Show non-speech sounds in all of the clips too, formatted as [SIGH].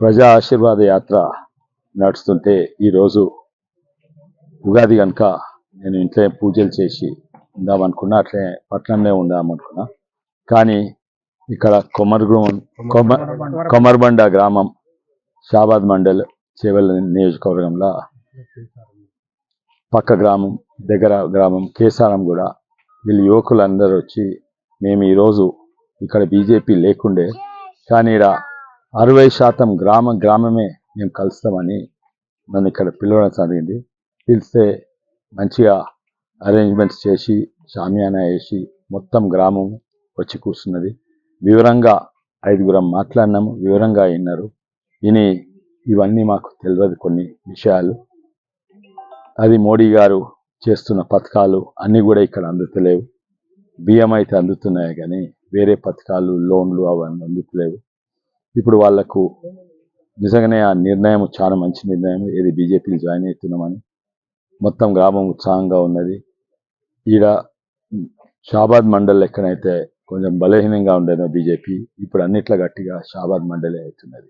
ప్రజా ఆశీర్వాద యాత్ర నడుస్తుంటే ఈరోజు ఉగాది కనుక నేను ఇంట్లో పూజలు చేసి ఉందామనుకున్నా అట్లే పట్నంలో ఉందామనుకున్నా. కానీ ఇక్కడ కొమర్గ్రూన్ కొమ కొమర్బండ గ్రామం షాబాద్ మండల్ చేవెళ్ళ నియోజకవర్గంలో పక్క గ్రామం దగ్గర గ్రామం కేసారం కూడా వీళ్ళు యువకులందరూ వచ్చి మేము ఈరోజు ఇక్కడ బీజేపీ లేకుండే కానీ ఇక్కడ అరవై శాతం గ్రామ గ్రామమే మేము కలుస్తామని నన్ను ఇక్కడ పిలవడం జరిగింది. పిలిస్తే మంచిగా అరేంజ్మెంట్స్ చేసి షామియానా వేసి మొత్తం గ్రామం వచ్చి కూర్చున్నది. వివరంగా ఐదుగురం మాట్లాడినాము వివరంగా విన్నారు. విని ఇవన్నీ మాకు తెలియదు కొన్ని విషయాలు. అది మోడీ గారు చేస్తున్న పథకాలు అన్నీ కూడా ఇక్కడ అందుతలేవు. బియ్యం అయితే అందుతున్నాయి కానీ వేరే పథకాలు లోన్లు అవన్నీ అందుతలేవు. ఇప్పుడు వాళ్ళకు నిజంగానే ఆ నిర్ణయం చాలా మంచి నిర్ణయం ఇది బీజేపీలో జాయిన్ అవుతున్నామని మొత్తం గ్రామం ఉత్సాహంగా ఉన్నది. ఈడ షాబాద్ మండల్ ఎక్కడైతే కొంచెం బలహీనంగా ఉండేదో బీజేపీ ఇప్పుడు అన్నిట్లో గట్టిగా షాబాద్ మండలే అవుతున్నది?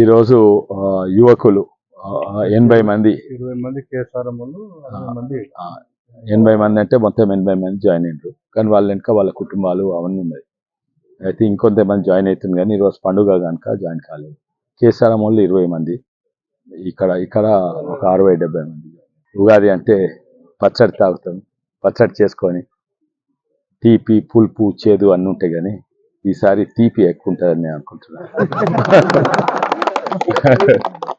ఈరోజు యువకులు ఎనభై మంది. ఇరవై మంది ఎనభై మంది అంటే మొత్తం ఎనభై మంది జాయిన్ అయ్యారు కానీ వాళ్ళ వెనక వాళ్ళ కుటుంబాలు అవన్నీ ఉన్నాయి అయితే ఇంకొంతమంది జాయిన్ అవుతుంది కానీ ఈరోజు పండుగ కనుక జాయిన్ కాలేదు. కేసారం వాళ్ళు ఇరవై మంది. ఇక్కడ ఇక్కడ ఒక అరవై డెబ్బై మంది. ఉగాది అంటే పచ్చడి తాగుతాం. పచ్చడి చేసుకొని తీపి పులుపు చేదు అన్నీ ఉంటాయి కానీ ఈసారి తీపి ఎక్కువ ఉంటుందని నేను అనుకుంటున్నాను. [LAUGHS]